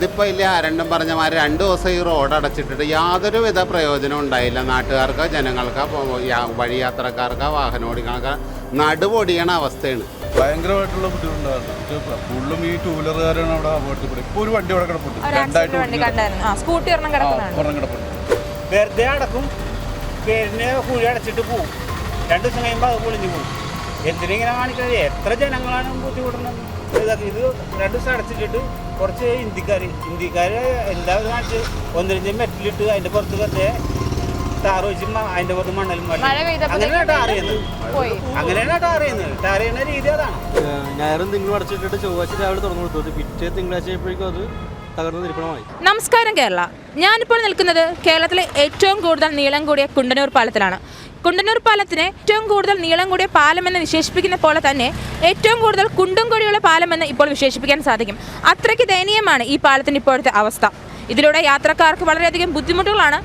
ഇതിപ്പോൾ ഇല്ല. രണ്ടും പറഞ്ഞ മാതിരി രണ്ട് ദിവസം ഈ റോഡ് അടച്ചിട്ടിട്ട് യാതൊരു വിധ പ്രയോജനം ഉണ്ടായില്ല. നാട്ടുകാർക്കോ ജനങ്ങൾക്കോ വഴി യാത്രക്കാർക്കോ വാഹനം വാഹനോടികൾക്കോ നടുപൊടിയണ അവസ്ഥയാണ്. ഭയങ്കരമായിട്ടുള്ള ബുദ്ധിമുട്ടാണ് ഫുള്ളും ഈ ടൂ വീലറുകാരാണ് അവിടെ അപകടത്തിൽ ഇപ്പോൾ ഒരു വണ്ടി അവിടെ കിടപ്പുണ്ട്. വണ്ടി കണ്ടായിരുന്നു. ആ സ്കൂട്ടി ഒരെണ്ണം കിടപ്പുണ്ട്. വെറുതെ അടക്കും. പേരിന് കുഴി അടച്ചിട്ട് പോകും രണ്ട് ദിവസം കഴിയുമ്പോൾ അത് പൊളിഞ്ഞു പോകും എന്തിനിങ്ങനെ കാണിക്കുന്നത് എത്ര ജനങ്ങളാണ് ബുദ്ധിമുട്ടുന്നത്? ഇത് രണ്ട് ദിവസം അടച്ചിട്ടിട്ട് കുറച്ച് ഹിന്ദിക്കാർ ഹിന്ദിക്കാർ എല്ലാവരും കാണിച്ച് ഒന്നിരഞ്ച് മെറ്റിലിട്ട് അതിന്റെ പുറത്ത് വെറുതെ ടാർ വെച്ച് അതിന്റെ പുറത്ത് മണ്ണലും അങ്ങനെയാണ് ടാർ ചെയ്യുന്നത്. പോയി. അങ്ങനെയാണ് ടാർ ചെയ്യുന്നത്. ടാർ ചെയ്യുന്ന രീതി അതാണ്. ഞായറും തിങ്കളും അടച്ചിട്ടിട്ട് ചൊവ്വാഴ്ച രാവിലെ തുറന്നു കൊടുത്തു. അത് പിറ്റേ തിങ്കളാഴ്ച ആയപ്പോഴേക്കും അത് നമസ്കാരം കേരള. ഞാനിപ്പോൾ നിൽക്കുന്നത് കേരളത്തിലെ ഏറ്റവും കൂടുതൽ നീളം കൂടിയ കുണ്ടനൂർ പാലത്തിലാണ്. കുണ്ടന്നൂർ പാലത്തിന് ഏറ്റവും കൂടുതൽ നീളം കൂടിയ പാലം എന്ന് വിശേഷിപ്പിക്കുന്ന പോലെ തന്നെ ഏറ്റവും കൂടുതൽ കുണ്ടും കൊടിയുള്ള പാലം എന്ന് ഇപ്പോൾ വിശേഷിപ്പിക്കാൻ സാധിക്കും. അത്രയ്ക്ക് ദയനീയമാണ് ഈ പാലത്തിന്റെ ഇപ്പോഴത്തെ അവസ്ഥ. ഇതിലൂടെ യാത്രക്കാർക്ക് വളരെയധികം ബുദ്ധിമുട്ടുകളാണ്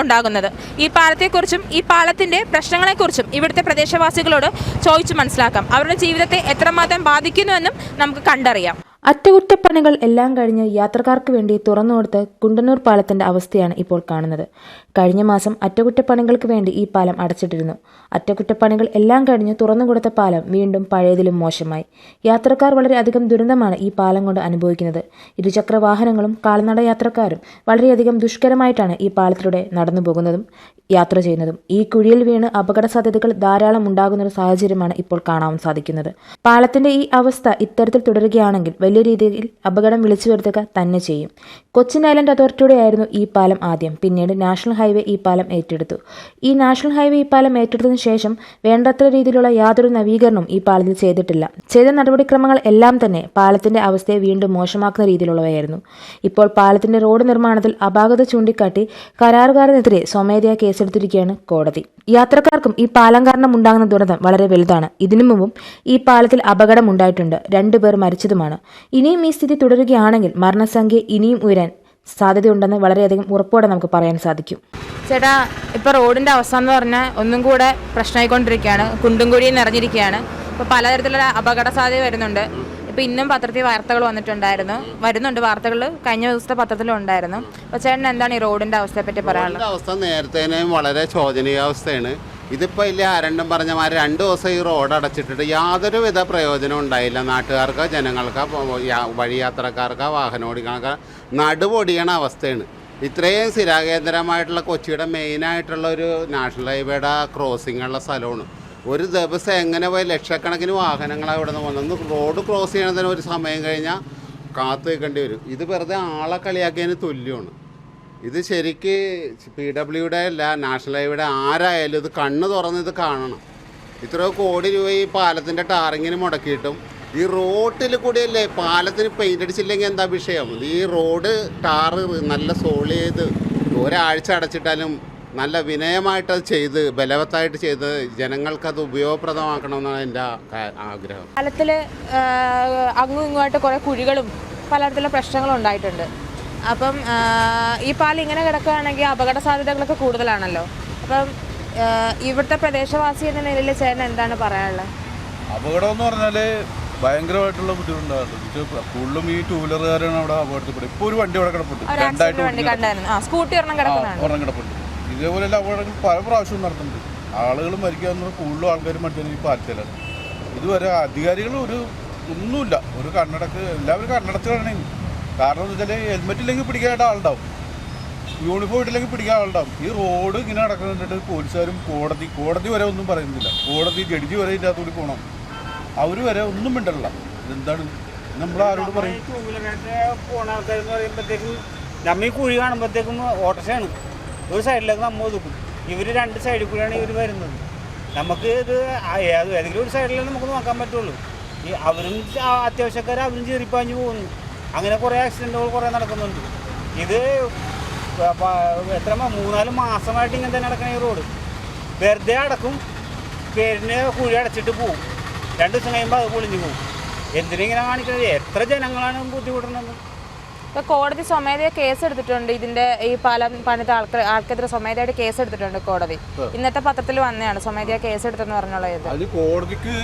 ഉണ്ടാകുന്നത്. ഈ പാലത്തെക്കുറിച്ചും ഈ പാലത്തിന്റെ പ്രശ്നങ്ങളെക്കുറിച്ചും ഇവിടുത്തെ പ്രദേശവാസികളോട് ചോദിച്ചു മനസ്സിലാക്കാം. അവരുടെ ജീവിതത്തെ എത്രമാത്രം ബാധിക്കുന്നുവെന്നും നമുക്ക് കണ്ടറിയാം. അറ്റകുറ്റപ്പണികൾ എല്ലാം കഴിഞ്ഞ് യാത്രക്കാർക്ക് വേണ്ടി തുറന്നുകൊടുത്ത് കുണ്ടന്നൂർ പാലത്തിന്റെ അവസ്ഥയാണ് ഇപ്പോൾ കാണുന്നത്. കഴിഞ്ഞ മാസം അറ്റകുറ്റപ്പണികൾക്ക് വേണ്ടി ഈ പാലം അടച്ചിട്ടിരുന്നു. അറ്റകുറ്റപ്പണികൾ എല്ലാം കഴിഞ്ഞ് തുറന്നുകൊടുത്ത പാലം വീണ്ടും പഴയതിലും മോശമായി. യാത്രക്കാർ വളരെയധികം ദുരന്തമാണ് ഈ പാലം കൊണ്ട് അനുഭവിക്കുന്നത്. ഇരുചക്ര വാഹനങ്ങളും കാൽനട യാത്രക്കാരും വളരെയധികം ദുഷ്കരമായിട്ടാണ് ഈ പാലത്തിലൂടെ നടന്നു പോകുന്നതും യാത്ര ചെയ്യുന്നതും. ഈ കുഴിയിൽ വീണ് അപകട സാധ്യതകൾ ധാരാളം ഉണ്ടാകുന്ന ഒരു സാഹചര്യമാണ് ഇപ്പോൾ കാണാൻ സാധിക്കുന്നത്. പാലത്തിന്റെ ഈ അവസ്ഥ ഇത്തരത്തിൽ തുടരുകയാണെങ്കിൽ വലിയ രീതിയിൽ അപകടം വിളിച്ചു വരുത്തുക തന്നെ ചെയ്യും. കൊച്ചിൻ ഐലൻഡ് അതോറിറ്റിയുടെ ആയിരുന്നു ഈ പാലം ആദ്യം. പിന്നീട് നാഷണൽ ഹൈവേ ഈ പാലം ഏറ്റെടുത്തു. ഈ നാഷണൽ ഹൈവേ ഈ പാലം ഏറ്റെടുത്തതിനു ശേഷം വേണ്ടത്ര രീതിയിലുള്ള യാതൊരു നവീകരണവും ഈ പാലത്തിൽ ചെയ്തിട്ടില്ല. ചെയ്ത നടപടിക്രമങ്ങൾ എല്ലാം തന്നെ പാലത്തിന്റെ അവസ്ഥയെ വീണ്ടും മോശമാക്കുന്ന രീതിയിലുള്ളവയായിരുന്നു. ഇപ്പോൾ പാലത്തിന്റെ റോഡ് നിർമ്മാണത്തിൽ അപാകത ചൂണ്ടിക്കാട്ടി കരാറുകാരനെതിരെ സ്വമേധയാ കേസെടുത്തിരിക്കുകയാണ് കോടതി. യാത്രക്കാർക്കും ഈ പാലം കാരണം ഉണ്ടാകുന്ന ദുരന്തം വളരെ വലുതാണ്. ഇതിനു മുമ്പും ഈ പാലത്തിൽ അപകടം ഉണ്ടായിട്ടുണ്ട്. രണ്ടുപേർ മരിച്ചതുമാണ്. ഇനിയും ഈ സ്ഥിതി തുടരുകയാണെങ്കിൽ മരണസംഖ്യ ഇനിയും ഉയരാൻ സാധ്യതയുണ്ടെന്ന് വളരെയധികം ഉറപ്പോടെ നമുക്ക് പറയാൻ സാധിക്കും. ചേട്ടാ ഇപ്പോൾ റോഡിന്റെ അവസ്ഥ എന്ന് പറഞ്ഞാൽ ഒന്നും കൂടെ പ്രശ്നമായിക്കൊണ്ടിരിക്കുകയാണ്. കുണ്ടും കുഴിയും നിറഞ്ഞിരിക്കുകയാണ്. ഇപ്പോൾ പലതരത്തിലുള്ള അപകട സാധ്യത വരുന്നുണ്ട്. ഇപ്പോൾ ഇന്നും പത്രത്തിൽ വാർത്തകൾ വന്നിട്ടുണ്ടായിരുന്നു. വരുന്നുണ്ട് വാർത്തകൾ. കഴിഞ്ഞ ദിവസത്തെ പത്രത്തിലും ഉണ്ടായിരുന്നു. അപ്പോൾ ചേട്ടൻ എന്താണ് ഈ റോഡിന്റെ അവസ്ഥയെപ്പറ്റി പറയാനുള്ളത്? അവസ്ഥ നേരത്തേനേയും വളരെ ശോചനീയാവസ്ഥയാണ്. ഇതിപ്പോൾ ഇല്ല രണ്ടും പറഞ്ഞ മാതിരി രണ്ട് ദിവസം ഈ റോഡ് അടച്ചിട്ടിട്ട് യാതൊരു വിധ പ്രയോജനം ഉണ്ടായില്ല. നാട്ടുകാർക്ക് ജനങ്ങൾക്ക് വഴിയാത്രക്കാർക്ക് വാഹനം വാഹനോടികൾക്കോ നടുപൊടിയണ അവസ്ഥയാണ്. ഇത്രയും സ്ഥിരാകേന്ദ്രമായിട്ടുള്ള കൊച്ചിയുടെ മെയിനായിട്ടുള്ള ഒരു നാഷണൽ ഹൈവേയുടെ ക്രോസിംഗ് ഉള്ള സ്ഥലമാണ്. ഒരു ദിവസം എങ്ങനെ പോയി ലക്ഷക്കണക്കിന് വാഹനങ്ങളാണ് ഇവിടെ നിന്ന് വന്നത് റോഡ് ക്രോസ് ചെയ്യണതിന് ഒരു സമയം കഴിഞ്ഞാൽ കാത്തു നിൽക്കേണ്ടി വരും. ഇത് വെറുതെ ആളെ കളിയാക്കിയതിന് തുല്യമാണ്. ഇത് ശരിക്ക് പി ഡബ്ല്യുടെ അല്ല നാഷണൽ ഹൈവേയുടെ ആരായാലും ഇത് കണ്ണ് തുറന്ന് ഇത് കാണണം. ഇത്ര കോടി രൂപ ഈ പാലത്തിന്റെ ടാറിങ്ങിന് മുടക്കിയിട്ടും ഈ റോട്ടിൽ കൂടിയല്ലേ പാലത്തിന് പെയിന്റ് അടിച്ചില്ലെങ്കിൽ എന്താ വിഷയം? ഈ റോഡ് ടാറ് നല്ല സോൾ ചെയ്ത് ഒരാഴ്ച അടച്ചിട്ടാലും നല്ല വിനയമായിട്ട് അത് ചെയ്ത് ബലവത്തായിട്ട് ചെയ്ത് ജനങ്ങൾക്കത് ഉപയോഗപ്രദമാക്കണമെന്നാണ് എന്റെ ആഗ്രഹം. പാലത്തിൽ അങ്ങും ഇങ്ങുമായിട്ട് കുറേ കുഴികളും പലതരത്തിലുള്ള പ്രശ്നങ്ങളും ഉണ്ടായിട്ടുണ്ട്. അപ്പം ഈ പാൽ ഇങ്ങനെ കിടക്കുകയാണെങ്കിൽ അപകട സാധ്യതകളൊക്കെ കൂടുതലാണല്ലോ. അപ്പം ഇവിടുത്തെ പ്രദേശവാസി എന്ന നിലയിൽ ചേട്ടൻ എന്താണ് പറയാനുള്ളത്? അപകടം എന്ന് പറഞ്ഞാൽ ഭയങ്കരമായിട്ടുള്ള ബുദ്ധിമുട്ടുണ്ടായിരുന്നു കൂടുതലും ഈ ടൂ വീലറുകാരാണ് അവിടെ അപകടത്തിൽപ്പെടുന്നത് ഇപ്പോൾ ഒരു വണ്ടി അവിടെ കിടപ്പുണ്ട്. രണ്ടായിട്ട് സ്കൂട്ടി ഒരെണ്ണം കിടപ്പുണ്ട്. ഇതേപോലെ അപകടങ്ങൾ പല പ്രാവശ്യവും നടത്തുന്നുണ്ട് ആളുകൾ മരിക്കാന്ന് കൂടുതലും ആൾക്കാർ മരിച്ചത് ഈ പാലത്തിലാണ്. ഇതുവരെ അധികാരികൾ ഒരു ഒന്നുമില്ല. ഒരു കണ്ണടക്ക് എല്ലാവരും കണ്ണടച്ച് കാണണേ. കാരണം എന്ന് വെച്ചാൽ ഹെൽമെറ്റ് ഇല്ലെങ്കിൽ പിടിക്കാനായിട്ട് ആളുണ്ടാവും യൂണിഫോം ഇട്ടില്ലെങ്കിൽ പിടിക്കാൻ ആളുണ്ടാവും. ഈ റോഡ് ഇങ്ങനെ നടക്കുന്നുണ്ട് പോലീസുകാരും കോടതി കോടതി വരെ ഒന്നും പറയുന്നില്ല. കോടതി ജഡ്ജി വരെ ഇതിന്റെ അകത്തുകൂടി പോകണം അവർ വരെ ഒന്നും മിണ്ടല്ല ഇതെന്താണ്? നമ്മൾ ആരോട് പറയും? ടൂ പോണ ആൾക്കാരെന്ന് പറയുമ്പോഴത്തേക്കും നമ്മ ഈ കുഴി കാണുമ്പോഴത്തേക്കും ഓട്ടോഷാണ് ഒരു സൈഡിലേക്ക് നമ്മൾ ഒതുക്കും. ഇവർ രണ്ട് സൈഡിൽ കൂടിയാണ് ഇവർ വരുന്നത്. നമുക്ക് ഇത് ഏത് ഏതെങ്കിലും ഒരു സൈഡിലേ നമുക്ക് നോക്കാൻ പറ്റുള്ളൂ. ഈ അവരും അത്യാവശ്യക്കാർ അവരും ചെറിപ്പാഞ്ഞ് പോകുന്നു. അങ്ങനെ കുറേ ആക്സിഡന്റുകൾ കുറേ നടക്കുന്നുണ്ട്. ഇത് എത്ര മൂന്നാൽ മാസമായിട്ട് ഇങ്ങനെ തന്നെ നടക്കണ ഈ റോഡ് വെറുതെ അടക്കും. പേരിന് കുഴി അടച്ചിട്ട് പോവും. രണ്ട് ദിവസം കഴിയുമ്പോൾ അത് പൊളിഞ്ഞു പോകും എന്തിനിങ്ങനെ കാണിക്കുന്നത് എത്ര ജനങ്ങളാണ് ബുദ്ധിമുട്ടുന്നത്? ഇപ്പൊ കോടതി സ്വമേധയ കേസ് എടുത്തിട്ടുണ്ട് ഇതിന്റെ ഈ പാലം പണിത ആൾക്കാർ ആൾക്കെതിരെ സ്വമേധയായിട്ട് കേസ് എടുത്തിട്ടുണ്ട് കോടതി ഇന്നത്തെ പത്രത്തിൽ വന്നതാണ് സ്വമേധയ കേസ് എടുത്തെന്ന് പറഞ്ഞുള്ള ഇത്. അത് കോടതിക്ക്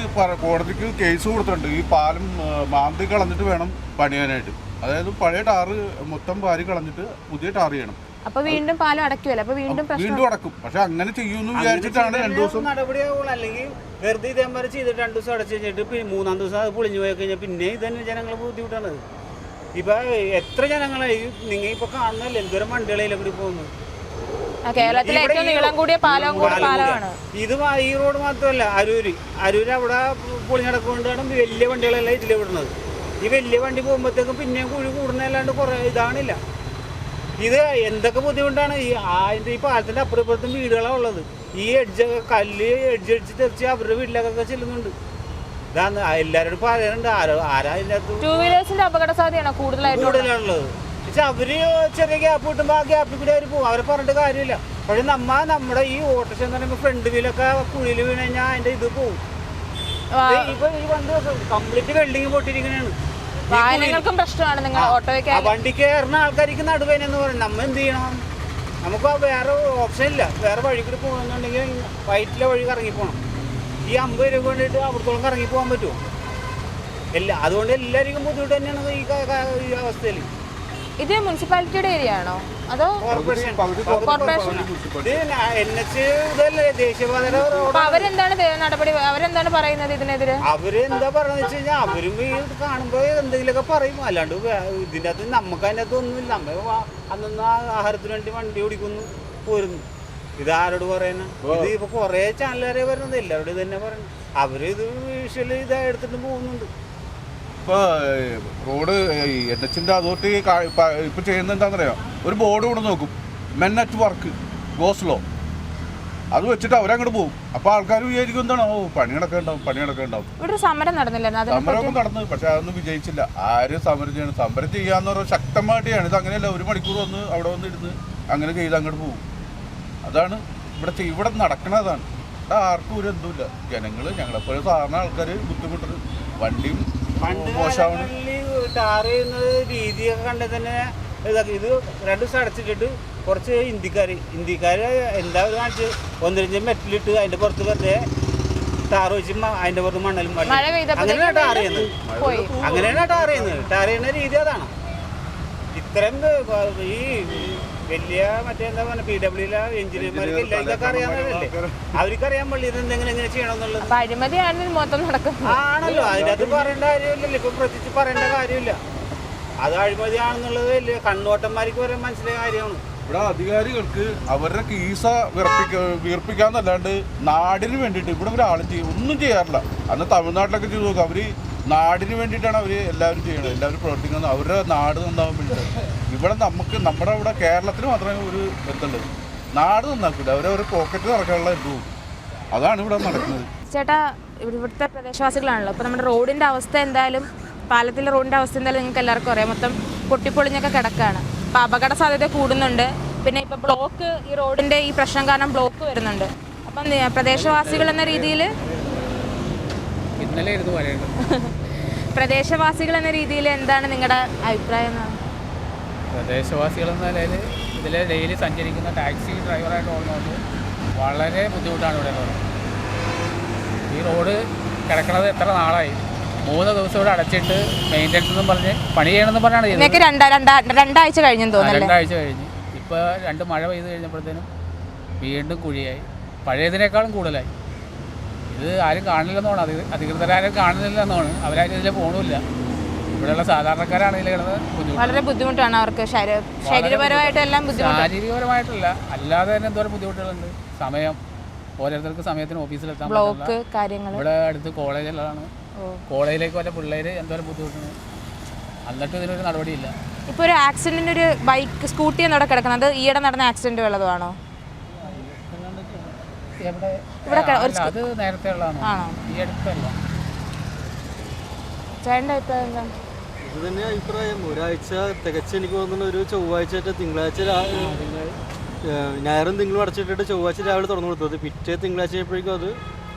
കോടതിക്ക് കേസ് കൊടുത്തിട്ടുണ്ട്. ഈ പാലം മാന്തി കളഞ്ഞിട്ട് വേണം പണിയാനായിട്ട്. അതായത് പഴയ ടാറ് മൊത്തം വാരി കളഞ്ഞിട്ട് പുതിയ ടാർ ചെയ്യണം. അപ്പൊ വീണ്ടും പാലം അടയ്ക്കുമല്ലോ അപ്പൊ വീണ്ടും വീണ്ടും അടക്കും. പക്ഷെ അങ്ങനെ ചെയ്യുമെന്ന് വിചാരിച്ചിട്ടാണ് രണ്ടു ദിവസം നടപടിയാവുള്ളൂ. അല്ലെങ്കിൽ വെറുതെ ഇതേമാതിരി ചെയ്തിട്ട് രണ്ടു ദിവസം അടച്ചു കഴിഞ്ഞിട്ട് പിന്നെ മൂന്നാം ദിവസം അത് പൊളിഞ്ഞു പോയി കഴിഞ്ഞാൽ പിന്നെ ഇതന്നെ ജനങ്ങൾ ബുദ്ധിമുട്ടാണ്. ഇപ്പൊ എത്ര ജനങ്ങളായി നിങ്ങൾ ഇപ്പൊ കാണുന്നല്ലേ എന്തോരം വണ്ടികളിലെ കൂടി പോകുന്നു. കേരളത്തിലെ ഏറ്റവും നീളം കൂടിയ പാലവും കൂടി പാലമാണ്. ഇത് ഈ റോഡ് മാത്രമല്ല അരൂര്. അരൂര് അവിടെ പൊളി നടക്കൊണ്ടാണ് വലിയ വണ്ടികളെല്ലാം ഇതിലെ വിടുന്നത്. ഈ വലിയ വണ്ടി പോകുമ്പോഴത്തേക്കും പിന്നെയും കുഴി കൂടുന്നതല്ലാണ്ട് കുറേ ഇതാണില്ല. ഇത് എന്തൊക്കെ ബുദ്ധിമുട്ടാണ്? ഈ അതിന്റെ ഈ പാലത്തിന്റെ അപ്പുറപ്പുറത്തും വീടുകളാണ് ഉള്ളത്. ഈ എഡ്ജ് കല്ല് എഡ്ജ് അടിച്ച് തെറിച്ച് അവരുടെ വീട്ടിലേക്കൊക്കെ ചെല്ലുന്നുണ്ട്. ഇതാണ്. എല്ലാവരോടും പറയാറുണ്ട് ആരോ ആരാ ടൂ വീലേഴ്സിന്റെ അപകട സാധ്യതയാണ് കൂടുതലായിട്ടും കൂടുതലാണുള്ളത്. പക്ഷെ അവർ ചെറിയ ഗ്യാപ്പ് കിട്ടുമ്പോൾ ആ ഗ്യാപ്പിൽ കൂടി അവർ പോകും. അവരെ പറഞ്ഞിട്ട് കാര്യമില്ല. പക്ഷെ നമ്മ നമ്മുടെ ഈ ഓട്ടോ എന്ന് പറയുമ്പോൾ ഫ്രണ്ട് വീലൊക്കെ കുഴിയിൽ വീണ് കഴിഞ്ഞാൽ അതിന്റെ ഇത് പോകും വാ- ഇത് ഇപ്പൊ ഈ വണ്ടി കംപ്ലീറ്റ് വെൽഡിങ് പൊട്ടിയിരിക്കണേണ്. വാഹനങ്ങൾക്കും പ്രശ്നമാണ് നിങ്ങൾ ഓട്ടോയ്ക്ക് ആ വണ്ടി കയറുന്ന ആൾക്കാർക്ക് നടുവേനെന്ന് പറയും നമ്മ എന്ത് ചെയ്യണം? നമുക്ക് വേറെ ഓപ്ഷൻ ഇല്ല. വേറെ വഴി കൂടി പോകണമെന്നുണ്ടെങ്കിൽ വയറ്റിലെ വഴി കറങ്ങി പോകണം ഈ അമ്പത് രൂപ വേണ്ടിയിട്ട് അവിടത്തോളം കറങ്ങി പോകാൻ പറ്റുമോ? എല്ലാ അതുകൊണ്ട് എല്ലാവർക്കും ബുദ്ധിമുട്ട് തന്നെയാണ് ഈ ഈ അവസ്ഥയിൽ. ഇത് മുനിസിപ്പാലിറ്റിയുടെ ഏരിയ ആണോ? അതോ കോർപ്പറേഷൻ അവരെന്താണ് നടപടി അവരെന്താണ് പറയുന്നത് ഇതിനെതിരെ? അവർ എന്താ പറയുന്നത് വെച്ച് കഴിഞ്ഞാൽ അവരും ഈ ഇത് കാണുമ്പോ എന്തെങ്കിലുമൊക്കെ പറയും. അല്ലാണ്ട് ഇതിന്റെ ഇതിന്റെ അകത്ത് നമുക്ക് അതിനകത്ത് ഒന്നുമില്ല. നമ്മൾ അന്നൊന്ന് ആ ആഹാരത്തിന് വേണ്ടി വണ്ടി ഓടിക്കുന്നു പോരുന്നു. ഇത് ആരോട് പറയാനാ ഇത് ഇപ്പൊ കൊറേ ചാനലുകാരെ പറയുന്നത് എല്ലാവരോടും ഇത് തന്നെ പറയുന്നു അവർ ഇത് വിഷ്വൽ ഇത് എടുത്തിട്ട് പോകുന്നുണ്ട്. ഇപ്പൊ റോഡ് എൻ എച്ചിന്റെ അതോറിറ്റി ഇപ്പൊ എന്താണെന്നറിയാം ഒരു ബോർഡ് കൊണ്ട് നോക്കും. മെൻ അറ്റ് വർക്ക് ഗോസ്ലോ അത് വെച്ചിട്ട് അവരങ്ങോട്ട് പോകും അപ്പൊ ആൾക്കാർ വിചാരിക്കും എന്താണ്? ഓ പണികളൊക്കെ ഉണ്ടാവും പണികളൊക്കെ ഉണ്ടാവും ഇവിടെ സമരം നടന്നില്ലായിരുന്നു. സമരമൊക്കെ നടന്നു പക്ഷെ അതൊന്നും വിജയിച്ചില്ല. ആര് സമരം ചെയ്യണം സമരം ചെയ്യാന്ന് പറഞ്ഞാൽ ശക്തമായിട്ട് ചെയ്യണം ഇത് അങ്ങനെയല്ല ഒരു മണിക്കൂർ വന്ന് അവിടെ വന്ന് ഇരുന്ന് അങ്ങനെ ചെയ്ത് അങ്ങോട്ട് പോകും അതാണ് ഇവിടുത്തെ ഇവിടെ നടക്കണതാണ്. ഇവിടെ ആർക്കും ഒരു എന്തുമില്ല ജനങ്ങൾ ഞങ്ങളെപ്പോലെ സാധാരണ ആൾക്കാർ ബുദ്ധിമുട്ടുണ്ട് വണ്ടിയും മോശമാണ് ടാർ ചെയ്യുന്നത് രീതിയൊക്കെ കണ്ട് തന്നെ ഇതാക്കി. ഇത് രണ്ട് ദിവസം അടച്ചിട്ടിട്ട് കുറച്ച് ഹിന്ദിക്കാർ ഹിന്ദിക്കാർ എന്താ ഒരു കാണിച്ച് ഒന്നിരിഞ്ഞ് മെറ്റലിട്ട് അതിന്റെ പുറത്ത് വെറുതെ ടാർ വെച്ച് അതിന്റെ അതിന്റെ പുറത്ത് പെയ്തപ്പോഴത്തേക്കും അങ്ങനെയാണ് ടാർ ചെയ്യുന്നത്. അങ്ങനെയാണ് ടാർ ചെയ്യുന്നത്. ടാർ ചെയ്യുന്ന രീതി അതാണ്. ഇത്രയും ഇത് ഈ വലിയ മറ്റേ എന്താ പറയുക പി ഡബ്ല്യൂലെ എഞ്ചിനീയർമാർക്ക് എല്ലാം ഇതൊക്കെ അറിയാവുന്നതല്ലേ അവർക്ക് അറിയാൻ പള്ളി ഇത് എന്തെങ്കിലും എങ്ങനെ ചെയ്യണം എന്നുള്ളത് അഴിമതിയാണ് മൊത്തം നടക്കുന്നത്. ആണല്ലോ. അതിനകത്ത് പറയേണ്ട കാര്യമില്ലല്ലോ. ഇപ്പൊ പ്രത്യേകിച്ച് പറയേണ്ട കാര്യമില്ല. അത് അഴിമതിയാണെന്നുള്ളത് വലിയ കണ്ണോട്ടന്മാർക്ക് വരെ മനസ്സിലായ കാര്യമാണ്. ഇവിടെ അധികാരികൾക്ക് അവരുടെ കീസ വിറപ്പിക്ക വീർപ്പിക്കാന്നല്ലാണ്ട് നാടിന് വേണ്ടിട്ട് ഇവിടെ ഒരാളും ചെയ്യും ഒന്നും ചെയ്യാറില്ല. അന്ന് തമിഴ്നാട്ടിലൊക്കെ ചെയ്തു നോക്കുക അവർ നാടിന് വേണ്ടിയിട്ടാണ് അവർ എല്ലാവരും ചെയ്യണത്. എല്ലാവരും പ്രവർത്തിക്കുന്നത്. അവരുടെ നാട് നന്നാവാൻ വേണ്ടിയിട്ട് ഇവിടെ നമുക്ക് നമ്മുടെ ഇവിടെ കേരളത്തിന് മാത്രമേ ഒരു ബന്ധമുള്ളൂ നാട് നന്നാക്കില്ല ഒരു പോക്കറ്റ് നടക്കാനുള്ള ഇതും. അതാണ് ഇവിടെ നടക്കുന്നത്. ചേട്ടാ ഇവിടുത്തെ പ്രദേശവാസികളാണല്ലോ. അപ്പോൾ നമ്മുടെ റോഡിന്റെ അവസ്ഥ എന്തായാലും പാലത്തിലെ റോഡിന്റെ അവസ്ഥ എന്തായാലും നിങ്ങൾക്ക് എല്ലാവർക്കും അറിയാം. മൊത്തം പൊട്ടിപ്പൊളിഞ്ഞൊക്കെ കിടക്കുകയാണ് അപ്പോൾ അപകട സാധ്യത കൂടുന്നുണ്ട്. പിന്നെ ഇപ്പോൾ ബ്ലോക്ക് ഈ റോഡിന്റെ ഈ പ്രശ്നം കാരണം ബ്ലോക്ക് വരുന്നുണ്ട്. അപ്പം പ്രദേശവാസികൾ എന്ന രീതിയിൽ പ്രദേശവാസികൾ എന്ന രീതിയിൽ എന്താണ് നിങ്ങളുടെ അഭിപ്രായം? എന്നാണ് പ്രദേശവാസികൾ എന്ന നിലയിൽ ഇതിൽ ഡെയിലി സഞ്ചരിക്കുന്ന ടാക്സി ഡ്രൈവറായിട്ട് പോകുന്നതുകൊണ്ട് വളരെ ബുദ്ധിമുട്ടാണ് ഇവിടെ ഉള്ളത്. ഈ റോഡ് കിടക്കുന്നത് എത്ര നാളായി? മൂന്ന് ദിവസം ഇവിടെ അടച്ചിട്ട് മെയിന്റെനൻസ് എന്നും പറഞ്ഞ് പണി ചെയ്യണമെന്ന് പറഞ്ഞാണ് ചെയ്തത്. രണ്ടാഴ്ച കഴിഞ്ഞെന്ന് തോന്നുന്നു രണ്ടാഴ്ച കഴിഞ്ഞ്. ഇപ്പോൾ രണ്ട് മഴ പെയ്ത് കഴിഞ്ഞപ്പോഴത്തേനും വീണ്ടും കുഴിയായി. പഴയതിനേക്കാളും കൂടുതലായി. ഇത് ആരും കാണില്ലെന്നാണ് അധി അധികൃതരാരും കാണുന്നില്ലെന്നാണ് അവരാരും ഇതിൽ പോകണമില്ല ഇവിടെയുള്ള സാധാരണക്കാരാണ് ഇതിൽ വളരെ ബുദ്ധിമുട്ടാണ് അവർക്ക് ശരീര- എല്ലാം ബുദ്ധിമുട്ട്. ശാരീരികപരമായിട്ടല്ല അല്ലാതെ തന്നെ എന്തോരം ബുദ്ധിമുട്ടുകളുണ്ട്. സമയം ഓരോരുത്തർക്ക് സമയത്തിന് ഓഫീസിലെത്താൻ ബ്ലോക്ക് കാര്യങ്ങൾ ഇവിടെ അടുത്ത് കോളേജിലാണ് കോളേജിലേക്ക് വല്ല പിള്ളേര് എന്തോരം ബുദ്ധിമുട്ടുണ്ട് എന്നിട്ടും ഇതിനൊരു നടപടിയില്ല. ഇപ്പോൾ ഒരു ആക്സിഡന്റ് ഒരു ബൈക്ക് സ്കൂട്ടി എന്നവിടെ കിടക്കുന്നത് ഈയിടെ നടന്ന ആക്സിഡന്റ് വല്ലതുമാണോ എവിടെ? ഇവിടെ അത് നേരത്തെ ഉള്ളതാണ്? ഈ അടുത്തല്ല. ചേട്ടന്റെ അഭിപ്രായം എന്താണ് ഇത് തന്നെ അഭിപ്രായം. ഒരാഴ്ച തികച്ച് എനിക്ക് തോന്നുന്ന ഒരു ചൊവ്വാഴ്ച ആയിട്ട് തിങ്കളാഴ്ച ഞായറും തിങ്കളും അടച്ചിട്ടിട്ട് ചൊവ്വാഴ്ച രാവിലെ തുറന്നു കൊടുത്തത് പിറ്റേ തിങ്കളാഴ്ച ആയപ്പോഴേക്കും അത്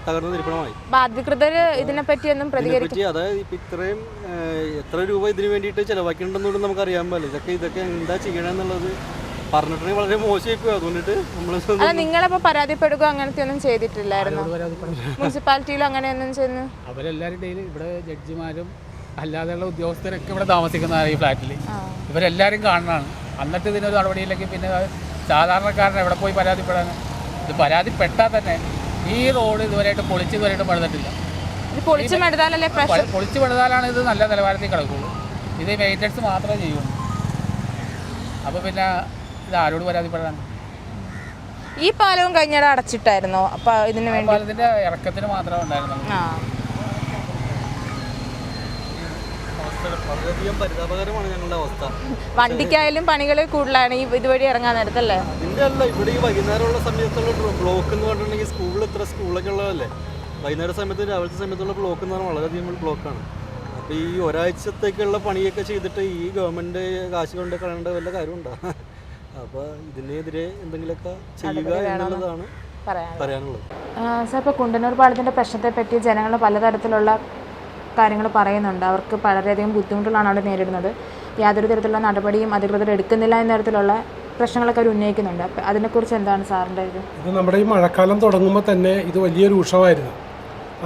തകർന്ന് നിരപ്പണമായി. അധികൃതർ ഇതിനെപ്പറ്റി ഒന്നും പ്രതികരിക്കും. അതായത് ഇപ്പൊ ഇത്രയും എത്ര രൂപ ഇതിനു വേണ്ടിയിട്ട് ചിലവാക്കിയിട്ടുണ്ടെന്നുള്ളത് നമുക്ക് അറിയാൻ പാടില്ല. ഇതൊക്കെ ഇതൊക്കെ എന്താ ചെയ്യണമെന്നുള്ളത് പറഞ്ഞിട്ടുണ്ടെങ്കിൽ വളരെ മോശമായി പോയി അതുകൊണ്ടിട്ട് നമ്മൾ അല്ല നിങ്ങളപ്പോ പരാതിപ്പെടുക അങ്ങനത്തെ ഒന്നും ചെയ്തിട്ടില്ലായിരുന്നു മുനിസിപ്പാലിറ്റിയിലും അങ്ങനെയൊന്നും ചെന്ന്? അവരെല്ലാവരും ഡെയിലി ഇവിടെ ജഡ്ജിമാരും അല്ലാതെയുള്ള ഉദ്യോഗസ്ഥരൊക്കെ ഇവിടെ താമസിക്കുന്നതാണ് ഈ ഫ്ലാറ്റിൽ ഇവരെല്ലാവരും കാണണമാണ് എന്നിട്ട് ഇതിനൊരു നടപടിയില്ലെങ്കിൽ പിന്നെ സാധാരണക്കാരനെ സാധാരണക്കാരൻ എവിടെ പോയി പരാതിപ്പെടാൻ? ഇത് പരാതിപ്പെട്ടാൽ തന്നെ ഈ റോഡ് ഇതുവരെയായിട്ട് പൊളിച്ച് ഇതുവരെയായിട്ട് പണിതിട്ടില്ല. പൊളിച്ചു പൊളിച്ച് പണിതാലാണ് ഇത് നല്ല നിലവാരത്തിൽ കിടക്കുള്ളൂ ഇത് മെയിന്റനൻസ് മാത്രമേ ചെയ്യുള്ളൂ. അപ്പോൾ പിന്നെ ഇത് ആരോട് പരാതിപ്പെടാൻ ഈ പാലവും കഴിഞ്ഞിടെ അടച്ചിട്ടായിരുന്നു? അപ്പൊ ഇതിന് വേണ്ടി? പാലത്തിന്റെ ഇറക്കത്തിന് മാത്രമേ ഉണ്ടായിരുന്നുള്ളൂ ആ അവസ്ഥ വളരെയധികം പരിതാപകരമാണ് ഞങ്ങളുടെ അവസ്ഥ വണ്ടിക്കായാലും പണികൾ കൂടുതലാണ്. ഈ ഇതുവഴി ഇറങ്ങാൻ നേരത്തല്ലേ? അല്ല ഇവിടെ ഈ വൈകുന്നേരമുള്ള സമയത്തുള്ള ബ്ലോക്ക് എന്ന് പറഞ്ഞിട്ടുണ്ടെങ്കിൽ സ്കൂളിൽ ഇത്ര സ്കൂളൊക്കെ ഉള്ളതല്ലേ? വൈകുന്നേര സമയത്ത് രാവിലത്തെ സമയത്തുള്ള ബ്ലോക്ക് എന്ന് പറഞ്ഞാൽ വളരെയധികം ബ്ലോക്കാണ് അപ്പോൾ ഈ ഒരാഴ്ചത്തേക്കുള്ള പണിയൊക്കെ ചെയ്തിട്ട് ഈ ഗവൺമെന്റ് കാശ് കൊണ്ട് കളയേണ്ട വല്ല കാര്യമുണ്ടോ? അപ്പോൾ ഇതിനെതിരെ എന്തെങ്കിലുമൊക്കെ ചെയ്യുക എന്നുള്ളതാണ് പറയാനുള്ളത്. സാർ ഇപ്പോൾ കുണ്ടന്നൂർ പാലത്തിന്റെ പ്രശ്നത്തെപ്പറ്റി ജനങ്ങൾ പലതരത്തിലുള്ള കാര്യങ്ങൾ പറയുന്നുണ്ട്. അവർക്ക് വളരെയധികം ബുദ്ധിമുട്ടുകളാണ് അവിടെ നേരിടുന്നത്. യാതൊരു തരത്തിലുള്ള നടപടിയും അധികൃതർ എടുക്കുന്നില്ല എന്ന തരത്തിലുള്ള പ്രശ്നങ്ങളൊക്കെ അവർ ഉന്നയിക്കുന്നുണ്ട്. അപ്പം അതിനെക്കുറിച്ച് എന്താണ് സാറിന്റെ ഇത് ഇത് നമ്മുടെ ഈ മഴക്കാലം തുടങ്ങുമ്പോൾ തന്നെ ഇത് വലിയ രൂക്ഷമായിരുന്നു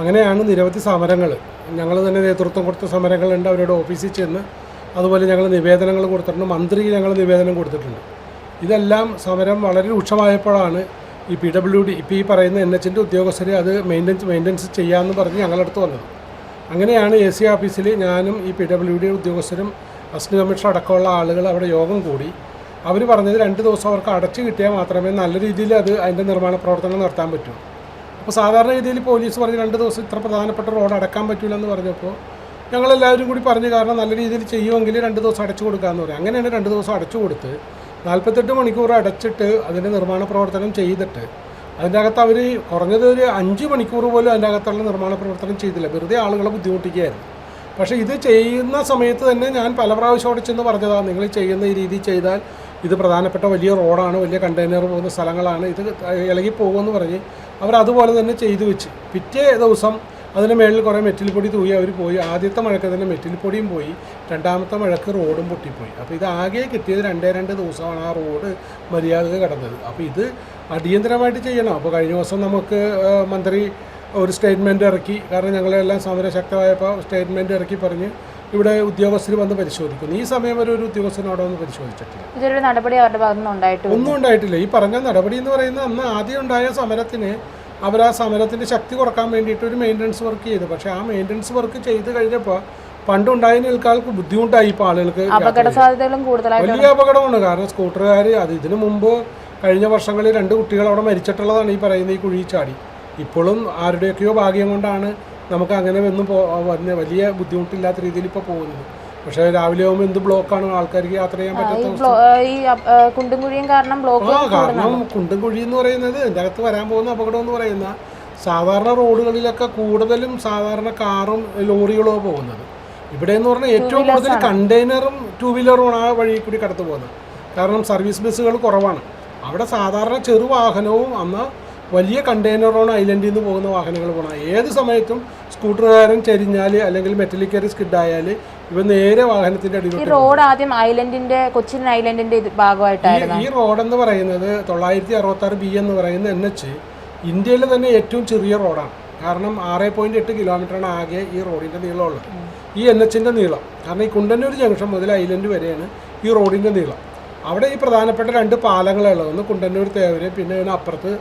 അങ്ങനെയാണ് നിരവധി സമരങ്ങൾ ഞങ്ങൾ തന്നെ നേതൃത്വം കൊടുത്ത സമരങ്ങളുണ്ട്. അവരുടെ ഓഫീസിൽ ചെന്ന് അതുപോലെ ഞങ്ങൾ നിവേദനങ്ങൾ കൊടുത്തിട്ടുണ്ട്. മന്ത്രിക്ക് ഞങ്ങൾ നിവേദനം കൊടുത്തിട്ടുണ്ട്. ഇതെല്ലാം സമരം വളരെ രൂക്ഷമായപ്പോഴാണ് ഈ പി ഡബ്ല്യു ഡി ഇപ്പോൾ ഈ പറയുന്ന എൻ എച്ചിന്റെ ഉദ്യോഗസ്ഥരെ അത് മെയിന്റനൻസ് മെയിന്റനൻസ് ചെയ്യാമെന്ന് പറഞ്ഞ് ഞങ്ങളടുത്ത് വന്നത്. അങ്ങനെയാണ് എ സി ഓഫീസിൽ ഞാനും ഈ പി ഡബ്ല്യു ഡി ഉദ്യോഗസ്ഥരും അസിസ്റ്റന്റ് കമ്മീഷൻ അടക്കമുള്ള ആളുകൾ അവിടെ യോഗം കൂടി. അവർ പറഞ്ഞത് രണ്ട് ദിവസം അവർക്ക് അടച്ചു കിട്ടിയാൽ മാത്രമേ നല്ല രീതിയിൽ അത് അതിന്റെ നിർമ്മാണ പ്രവർത്തനം നടത്താൻ പറ്റൂ. അപ്പോൾ സാധാരണ രീതിയിൽ പോലീസ് പറഞ്ഞ് രണ്ട് ദിവസം ഇത്ര പ്രധാനപ്പെട്ട റോഡ് അടക്കാൻ പറ്റില്ല എന്ന് പറഞ്ഞപ്പോൾ ഞങ്ങളെല്ലാവരും കൂടി പറഞ്ഞു കാരണം നല്ല രീതിയിൽ ചെയ്യുമെങ്കിൽ രണ്ട് ദിവസം അടച്ചു കൊടുക്കാമെന്ന് പറയും. അങ്ങനെയാണ് രണ്ട് ദിവസം അടച്ചു കൊടുത്ത് നാൽപ്പത്തെട്ട് മണിക്കൂർ അടച്ചിട്ട് അതിന്റെ നിർമ്മാണ പ്രവർത്തനം ചെയ്തിട്ട് അതിന്റെ അകത്ത് അവർ കുറഞ്ഞത് ഒരു അഞ്ച് മണിക്കൂർ പോലും അതിന്റെ അകത്തുള്ള നിർമ്മാണ പ്രവർത്തനം ചെയ്തില്ല. വെറുതെ ആളുകളെ ബുദ്ധിമുട്ടിക്കുകയായിരുന്നു. പക്ഷേ ഇത് ചെയ്യുന്ന സമയത്ത് തന്നെ ഞാൻ പല പ്രാവശ്യം അവിടെ ചെന്ന് പറഞ്ഞതാണ് നിങ്ങൾ ചെയ്യുന്ന ഈ രീതി ചെയ്താൽ ഇത് പ്രധാനപ്പെട്ട വലിയ റോഡാണ് വലിയ കണ്ടെയ്നർ പോകുന്ന സ്ഥലങ്ങളാണ് ഇത് ഇളകി പോകുമെന്ന് പറഞ്ഞ് അവർ അതുപോലെ തന്നെ ചെയ്തു വെച്ച്. പിറ്റേ ദിവസം അതിന് മേളിൽ കുറേ മെറ്റിൽ പൊടി തൂയി അവർ പോയി. ആദ്യത്തെ മഴക്ക് തന്നെ മെറ്റിൽ പൊടിയും പോയി. രണ്ടാമത്തെ മഴക്ക് റോഡും പൊട്ടിപ്പോയി. അപ്പോൾ ഇത് ആകെ കിട്ടിയത് രണ്ടേ രണ്ട് ദിവസമാണ് ആ റോഡ് മര്യാദയ്ക്ക് കിടന്നത്. അപ്പോൾ ഇത് അടിയന്തരമായിട്ട് ചെയ്യണം. അപ്പോൾ കഴിഞ്ഞ ദിവസം നമുക്ക് മന്ത്രി ഒരു സ്റ്റേറ്റ്മെന്റ് ഇറക്കി. കാരണം ഞങ്ങളെല്ലാം സമരം ശക്തമായപ്പോൾ സ്റ്റേറ്റ്മെന്റ് ഇറക്കി പറഞ്ഞ് ഇവിടെ ഉദ്യോഗസ്ഥർ വന്ന് പരിശോധിക്കുന്നു. ഈ സമയം വരെ ഒരു ഉദ്യോഗസ്ഥനോടെ അവിടെ വന്ന് പരിശോധിച്ചിട്ടില്ല. ഇതൊരു നടപടി അവരുടെ ഭാഗത്തുനിന്ന് ഉണ്ടായിട്ടില്ല ഒന്നും ഉണ്ടായിട്ടില്ല. ഈ പറഞ്ഞ നടപടി എന്ന് പറയുന്നത് അന്ന് ആദ്യം ഉണ്ടായ സമരത്തിന് അവർ ആ സമരത്തിന്റെ ശക്തി കുറയ്ക്കാൻ വേണ്ടിയിട്ട് ഒരു മെയിന്റനൻസ് വർക്ക് ചെയ്തു. പക്ഷേ ആ മെയിന്റനൻസ് വർക്ക് ചെയ്ത് കഴിഞ്ഞപ്പോൾ പണ്ടുണ്ടായതിനേക്കാൾക്ക് ബുദ്ധിമുട്ടായി ഇപ്പോൾ ആളുകൾക്ക് യാത്ര അപകട ചെയ്യാൻ. സാധ്യതകളും കൂടുതലായിട്ട് വലിയ അപകടമാണ്. കാരണം സ്കൂട്ടറുകാർ അത് ഇതിനു മുമ്പ് കഴിഞ്ഞ വർഷങ്ങളിൽ രണ്ട് കുട്ടികൾ അവിടെ മരിച്ചിട്ടുള്ളതാണ് ഈ പറയുന്ന ഈ കുഴി ചാടി. ഇപ്പോഴും ആരുടെയൊക്കെയോ ഭാഗ്യം കൊണ്ടാണ് നമുക്ക് അങ്ങനെ വന്ന് പോ വന്ന് വലിയ ബുദ്ധിമുട്ടില്ലാത്ത രീതിയിൽ ഇപ്പോൾ പോകുന്നത്. പക്ഷേ രാവിലെ ആകുമ്പോൾ എന്ത് ബ്ലോക്കാണ്? ആൾക്കാർക്ക് യാത്ര ചെയ്യാൻ പറ്റാത്ത ഈ കുണ്ടും കുഴിയും കാരണം ബ്ലോക്ക് ആ കാരണം കുണ്ടും കുഴി എന്ന് പറയുന്നത് എന്റെ അകത്ത് വരാൻ പോകുന്ന അപകടം എന്ന് പറയുന്ന സാധാരണ റോഡുകളിലൊക്കെ കൂടുതലും സാധാരണ കാറും ലോറികളോ പോകുന്നത്. ഇവിടെ എന്ന് പറഞ്ഞാൽ ഏറ്റവും കൂടുതൽ കണ്ടെയ്നറും ടൂ വീലറും ആ വഴി കൂടി കടത്തു പോകുന്നത്. കാരണം സർവീസ് ബസ്സുകൾ കുറവാണ്. അവിടെ സാധാരണ ചെറു വാഹനവും അന്ന് വലിയ കണ്ടെയ്നറാണ് ഐലൻഡിൽ നിന്ന് പോകുന്ന വാഹനങ്ങൾ പോകണം ഏത് സമയത്തും സ്കൂട്ടറുകാരൻ ചെരിഞ്ഞാൽ അല്ലെങ്കിൽ മെറ്റലിക്കറി സ്കിഡായാൽ ഇവ നേരെ വാഹനത്തിന്റെ ഈ റോഡ് ആദ്യം ഐലൻഡിന്റെ കൊച്ചിൻ ഐലൻഡിന്റെ ഭാഗമായിട്ടായിരുന്നു. ഈ റോഡ് എന്ന് പറയുന്നത് തൊള്ളായിരത്തി അറുപത്തി ആറ് ബി എന്ന് പറയുന്ന എൻ എച്ച് ഇന്ത്യയിലെ തന്നെ ഏറ്റവും ചെറിയ റോഡാണ്. കാരണം ആറ് പോയിന്റ് എട്ട് കിലോമീറ്ററാണ് ആകെ ഈ റോഡിന്റെ നീളമുള്ളത്. ഈ എൻ എച്ചിന്റെ നീളം. കാരണം ഈ കുണ്ടന്നൂർ ജംഗ്ഷൻ മുതൽ ഐലൻഡ് വരെയാണ് ഈ റോഡിന്റെ നീളം. അവിടെ ഈ പ്രധാനപ്പെട്ട രണ്ട് പാലങ്ങളുള്ളത് ഒന്ന് കുണ്ടന്നൂർ തേവര് പിന്നെ അപ്പുറത്ത്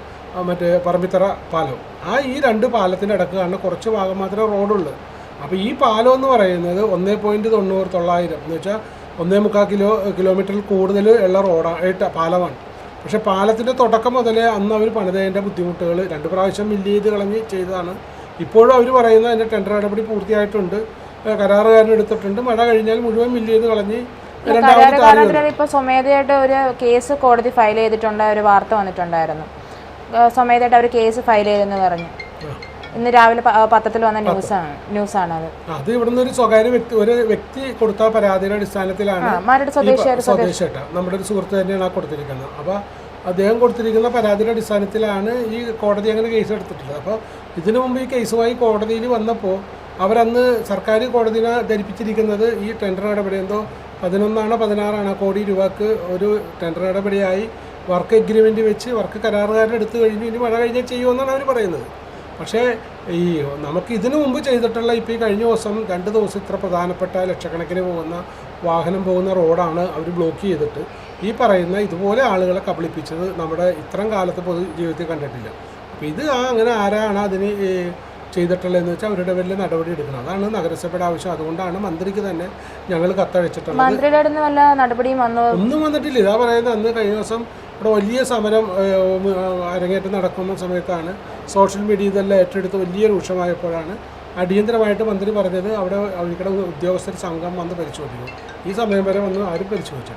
മറ്റേ പറമ്പിത്തറ പാലവും ആ ഈ രണ്ട് പാലത്തിന്റെ ഇടയ്ക്ക് കാണുന്ന കുറച്ച് ഭാഗം മാത്രമേ റോഡുള്ളൂ. അപ്പോൾ ഈ പാലം എന്ന് പറയുന്നത് ഒന്നേ പോയിന്റ് തൊണ്ണൂറ് തൊള്ളായിരം എന്ന് വെച്ചാൽ ഒന്നേ മുക്കാൽ കിലോ കിലോമീറ്ററിൽ കൂടുതൽ ഉള്ള റോഡാണ് പാലമാണ്. പക്ഷേ പാലത്തിന്റെ തുടക്കം മുതലേ അന്ന് അവർ പണിതതിന്റെ ബുദ്ധിമുട്ടുകൾ രണ്ട് പ്രാവശ്യം മില്ല് ചെയ്ത് കളഞ്ഞ് ചെയ്തതാണ്. ഇപ്പോഴും അവർ പറയുന്നത് അതിന്റെ ടെൻഡർ നടപടി പൂർത്തിയായിട്ടുണ്ട്. കരാറുകാരൻ എടുത്തിട്ടുണ്ട്. മഴ കഴിഞ്ഞാൽ മുഴുവൻ മില്ല് ചെയ്ത് കളഞ്ഞ് ഇപ്പൊ സ്വമേധയായിട്ട് ഒരു കേസ് കോടതി ഫയൽ ചെയ്തിട്ടുണ്ട് ഒരു വാർത്ത വന്നിട്ടുണ്ടായിരുന്നു. സ്വമേധയായിട്ട് അവർ കേസ് ഫയൽ ചെയ്തെന്ന് പറഞ്ഞു. ഇന്ന് രാവിലെ പത്രത്തിൽ വന്ന ന്യൂസാണ് ന്യൂസാണ് അത്. അത് ഇവിടുന്ന് ഒരു സ്വകാര്യ വ്യക്തി ഒരു വ്യക്തി കൊടുത്ത പരാതിയുടെ അടിസ്ഥാനത്തിലാണ് മരട് സ്വദേശേട്ട നമ്മുടെ ഒരു സുഹൃത്ത് തന്നെയാണ് ആ കൊടുത്തിരിക്കുന്നത്. അപ്പോൾ അദ്ദേഹം കൊടുത്തിരിക്കുന്ന പരാതിയുടെ അടിസ്ഥാനത്തിലാണ് ഈ കോടതി അങ്ങനെ കേസ് എടുത്തിട്ടുള്ളത്. അപ്പോൾ ഇതിനു മുമ്പ് ഈ കേസുമായി കോടതിയിൽ വന്നപ്പോൾ അവരന്ന് സർക്കാർ കോടതിനെ ധരിപ്പിച്ചിരിക്കുന്നത് ഈ ടെൻഡർ നടപടി എന്തോ പതിനൊന്നാണോ പതിനാറാണോ കോടി രൂപക്ക് ഒരു ടെൻഡർ നടപടിയായി വർക്ക് എഗ്രിമെന്റ് വെച്ച് വർക്ക് കരാറുകാരെടുത്ത് എടുത്തു കഴിഞ്ഞു ഇനി മഴ കഴിഞ്ഞാൽ ചെയ്യുമെന്നാണ് അവർ പറയുന്നത്. പക്ഷേ ഈ നമുക്ക് ഇതിനു മുമ്പ് ചെയ്തിട്ടുള്ള ഇപ്പോൾ ഈ കഴിഞ്ഞ ദിവസം രണ്ട് ദിവസം ഇത്ര പ്രധാനപ്പെട്ട ലക്ഷക്കണക്കിന് പോകുന്ന വാഹനം പോകുന്ന റോഡാണ് അവർ ബ്ലോക്ക് ചെയ്തിട്ട് ഈ പറയുന്ന ഇതുപോലെ ആളുകളെ കബളിപ്പിച്ചത് നമ്മുടെ ഇത്രയും കാലത്ത് പൊതു ജീവിതത്തിൽ കണ്ടിട്ടില്ല. അപ്പോൾ ഇത് ആ അങ്ങനെ ആരാണ് അതിന് ചെയ്തിട്ടുള്ളതെന്ന് വെച്ചാൽ അവരുടെ വലിയ നടപടി എടുക്കണം. അതാണ് നഗരസഭയുടെ ആവശ്യം. അതുകൊണ്ടാണ് മന്ത്രിക്ക് തന്നെ ഞങ്ങൾ കത്തയച്ചിട്ടുള്ളത്. ഒന്നും വന്നിട്ടില്ല. ഇതാ പറയുന്നത് അന്ന് കഴിഞ്ഞ ദിവസം ഇവിടെ വലിയ സമരം അരങ്ങേറ്റം നടക്കുന്ന സമയത്താണ് സോഷ്യൽ മീഡിയ ഇതെല്ലാം ഏറ്റെടുത്ത് വലിയ രൂക്ഷമായപ്പോഴാണ് അടിയന്തരമായിട്ട് മന്ത്രി പറഞ്ഞത് അവിടെ അവിടെ ഉദ്യോഗസ്ഥർ സംഘം വന്ന് പരിശോധിക്കും ഈ സമയം വരെ ഒന്നും ആരും പരിശോധിച്ചിട്ടില്ല